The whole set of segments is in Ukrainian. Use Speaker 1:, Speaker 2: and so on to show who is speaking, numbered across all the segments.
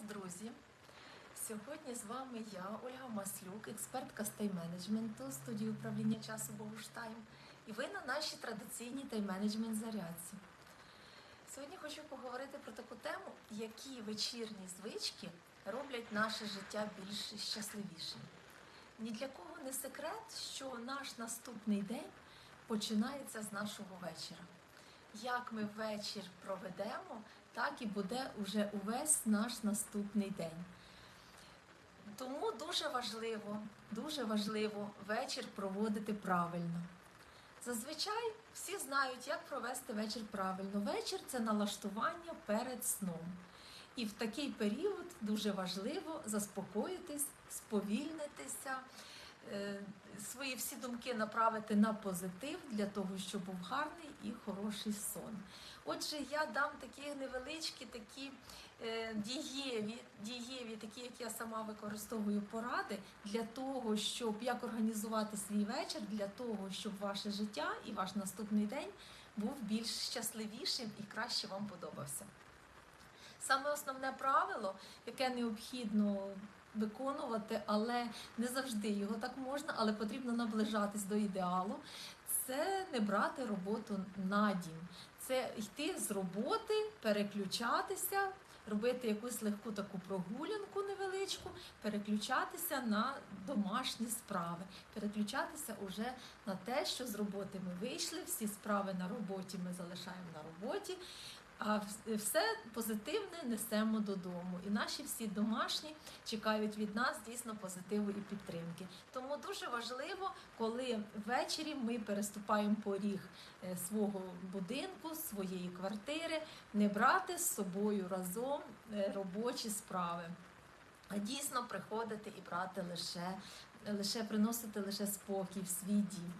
Speaker 1: вас, друзі! Сьогодні з вами я, Ольга Маслюк, експертка з тайм-менеджменту студії управління часу Богуштайм. І ви на нашій традиційній тайм-менеджмент зарядці. Сьогодні хочу поговорити про таку тему, які вечірні звички роблять наше життя більш щасливішим. Ні для кого не секрет, що наш наступний день починається з нашого вечора. Як ми вечір проведемо, так і буде уже увесь наш наступний день. Тому дуже важливо, дуже важливо вечір проводити правильно. Зазвичай всі знають, як провести вечір правильно. Вечір це налаштування перед сном. І в такий період дуже важливо заспокоїтись, сповільнитися, свої всі думки направити на позитив для того, щоб був гарний і хороший сон. Отже, я дам такі невеличкі, такі е, дієві, дієві, такі, як я сама використовую поради для того, щоб як організувати свій вечір, для того, щоб ваше життя і ваш наступний день був більш щасливішим і краще вам подобався. Саме основне правило, яке необхідно виконувати, але не завжди його так можна, але потрібно наближатись до ідеалу. Це не брати роботу на дім, це йти з роботи, переключатися, робити якусь легку таку прогулянку невеличку, переключатися на домашні справи, переключатися уже на те, що з роботи ми вийшли, всі справи на роботі ми залишаємо на роботі. А все позитивне несемо додому. І наші всі домашні чекають від нас дійсно позитиву і підтримки. Тому дуже важливо, коли ввечері ми переступаємо поріг е, свого будинку, своєї квартири, не брати з собою разом е, робочі справи. А дійсно приходити і брати лише, лише приносити лише спокій в свій дім.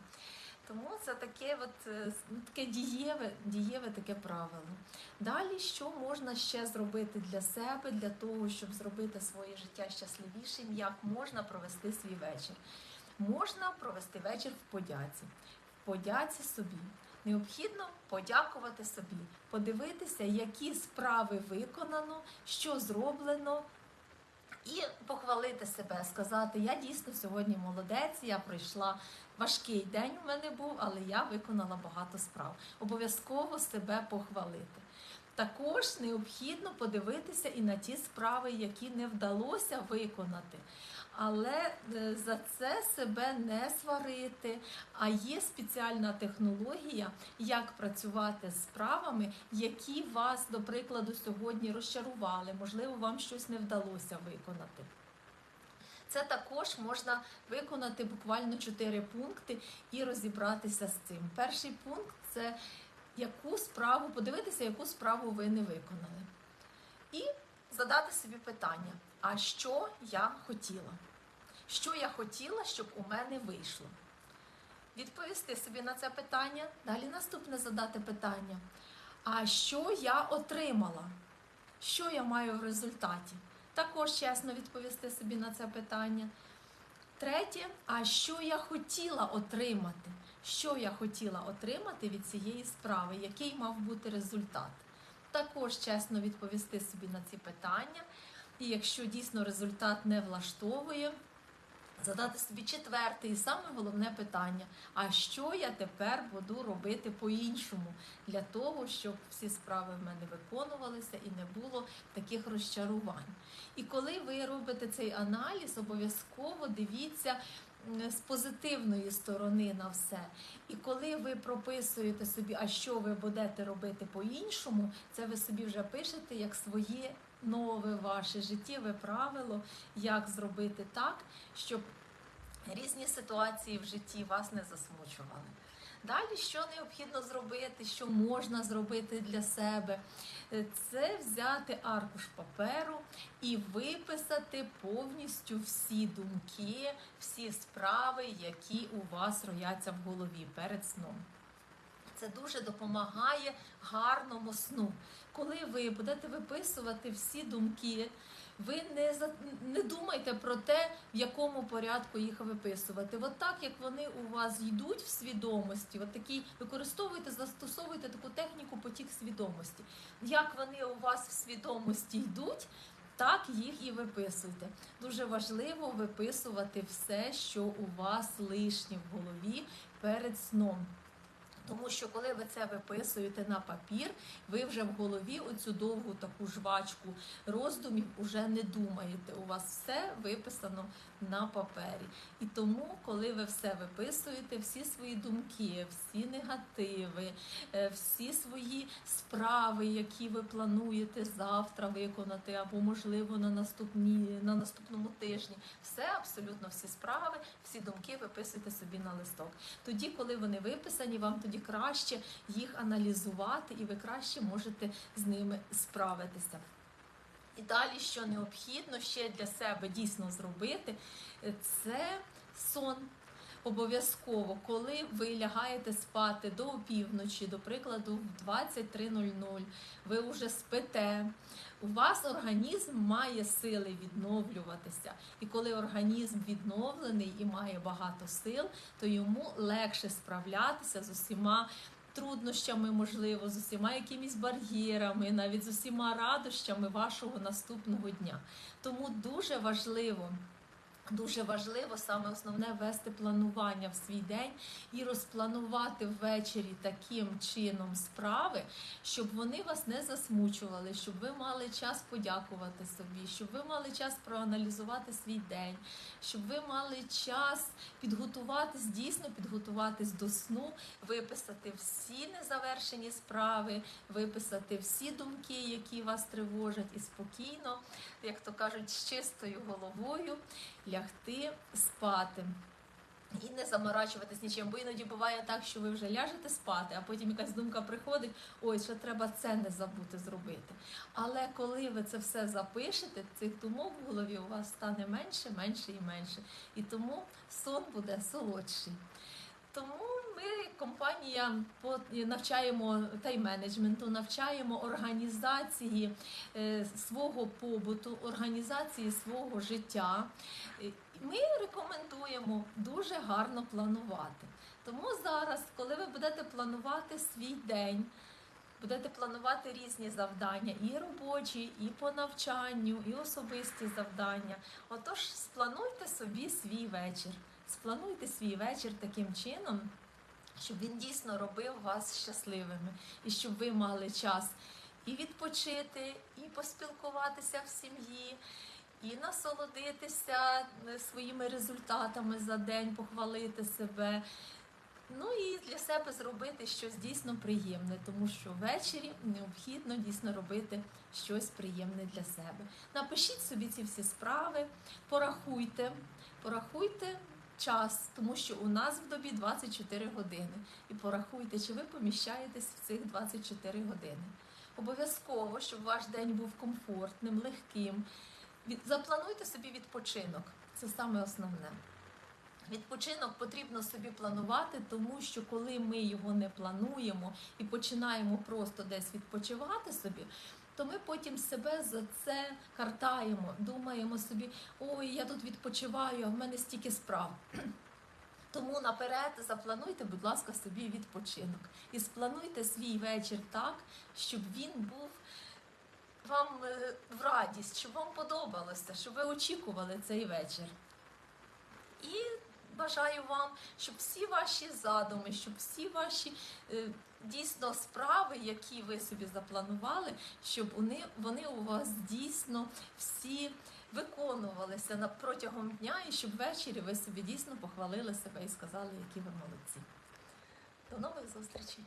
Speaker 1: Тому це таке от, е, ну, таке дієве, дієве таке правило. Далі, що можна ще зробити для себе, для того, щоб зробити своє життя щасливішим, як можна провести свій вечір? Можна провести вечір в подяці, в подяці собі. Необхідно подякувати собі, подивитися, які справи виконано, що зроблено, і похвалити себе, сказати, я дійсно сьогодні молодець, я пройшла важкий день у мене був, але я виконала багато справ. Обов'язково себе похвалити. Також необхідно подивитися і на ті справи, які не вдалося виконати. Але е, за це себе не сварити. А є спеціальна технологія, як працювати з справами, які вас, до прикладу, сьогодні розчарували. Можливо, вам щось не вдалося виконати. Це також можна виконати буквально 4 пункти і розібратися з цим. Перший пункт це яку справу, подивитися, яку справу ви не виконали. І задати собі питання: а що я хотіла? Що я хотіла, щоб у мене вийшло? Відповісти собі на це питання. Далі наступне задати питання. А що я отримала? Що я маю в результаті? Також чесно відповісти собі на це питання. Третє, а що я хотіла отримати? Що я хотіла отримати від цієї справи, який мав бути результат? Також чесно відповісти собі на ці питання. І якщо дійсно результат не влаштовує, задати собі четверте і саме головне питання: а що я тепер буду робити по-іншому для того, щоб всі справи в мене виконувалися і не було таких розчарувань? І коли ви робите цей аналіз, обов'язково дивіться. З позитивної сторони на все. І коли ви прописуєте собі, а що ви будете робити по-іншому, це ви собі вже пишете як своє нове ваше життєве правило, як зробити так, щоб різні ситуації в житті вас не засмучували. Далі, що необхідно зробити, що можна зробити для себе, це взяти аркуш паперу і виписати повністю всі думки, всі справи, які у вас рояться в голові перед сном. Це дуже допомагає гарному сну. Коли ви будете виписувати всі думки, ви не не думайте про те, в якому порядку їх виписувати. От так як вони у вас йдуть в свідомості, от такі використовуйте, застосовуйте таку техніку потік свідомості. Як вони у вас в свідомості йдуть, Так їх і виписуйте. Дуже важливо виписувати все, що у вас лишнє в голові перед сном. Тому що коли ви це виписуєте на папір, ви вже в голові оцю довгу таку жвачку роздумів уже не думаєте. У вас все виписано на папері. І тому, коли ви все виписуєте, всі свої думки, всі негативи, е, всі свої справи, які ви плануєте завтра виконати, або можливо на наступні на наступному тижні, все абсолютно всі справи, всі думки виписуйте собі на листок. Тоді, коли вони виписані, вам тоді краще їх аналізувати, і ви краще можете з ними справитися. І далі, що необхідно ще для себе дійсно зробити, це сон. Обов'язково, коли ви лягаєте спати до опівночі, до прикладу, в 23.00, ви вже спите. У вас організм має сили відновлюватися. І коли організм відновлений і має багато сил, то йому легше справлятися з усіма труднощами, можливо, з усіма якимись бар'єрами, навіть з усіма радощами вашого наступного дня. Тому дуже важливо. Дуже важливо саме основне вести планування в свій день і розпланувати ввечері таким чином справи, щоб вони вас не засмучували, щоб ви мали час подякувати собі, щоб ви мали час проаналізувати свій день, щоб ви мали час підготуватись, дійсно підготуватись до сну, виписати всі незавершені справи, виписати всі думки, які вас тривожать, і спокійно, як то кажуть, з чистою головою лягти спати. І не заморачуватись нічим, бо іноді буває так, що ви вже ляжете спати, а потім якась думка приходить: ой, ще треба це не забути зробити. Але коли ви це все запишете, цих думок в голові у вас стане менше, менше і менше. І тому сон буде солодший. Тому ми, компанія, по- навчаємо тайм-менеджменту, навчаємо організації е, свого побуту, організації свого життя. Ми рекомендуємо дуже гарно планувати. Тому зараз, коли ви будете планувати свій день, будете планувати різні завдання, і робочі, і по навчанню, і особисті завдання. Отож, сплануйте собі свій вечір. Сплануйте свій вечір таким чином, щоб він дійсно робив вас щасливими, і щоб ви мали час і відпочити, і поспілкуватися в сім'ї, і насолодитися е, своїми результатами за день, похвалити себе. Ну і для себе зробити щось дійсно приємне, тому що ввечері необхідно дійсно робити щось приємне для себе. Напишіть собі ці всі справи, порахуйте, порахуйте час, тому що у нас в добі 24 години. І порахуйте, чи ви поміщаєтесь в цих 24 години. Обов'язково, щоб ваш день був комфортним, легким. Заплануйте собі відпочинок. Це саме основне. Відпочинок потрібно собі планувати, тому що коли ми його не плануємо і починаємо просто десь відпочивати собі, то ми потім себе за це картаємо, думаємо собі, ой, я тут відпочиваю, а в мене стільки справ. Тому наперед заплануйте, будь ласка, собі відпочинок. І сплануйте свій вечір так, щоб він був вам е, в радість, щоб вам подобалося, щоб ви очікували цей вечір. І бажаю вам, щоб всі ваші задуми, щоб всі ваші е, дійсно справи, які ви собі запланували, щоб вони, вони у вас дійсно всі виконувалися протягом дня, і щоб ввечері ви собі дійсно похвалили себе і сказали, які ви молодці. До нових зустрічей!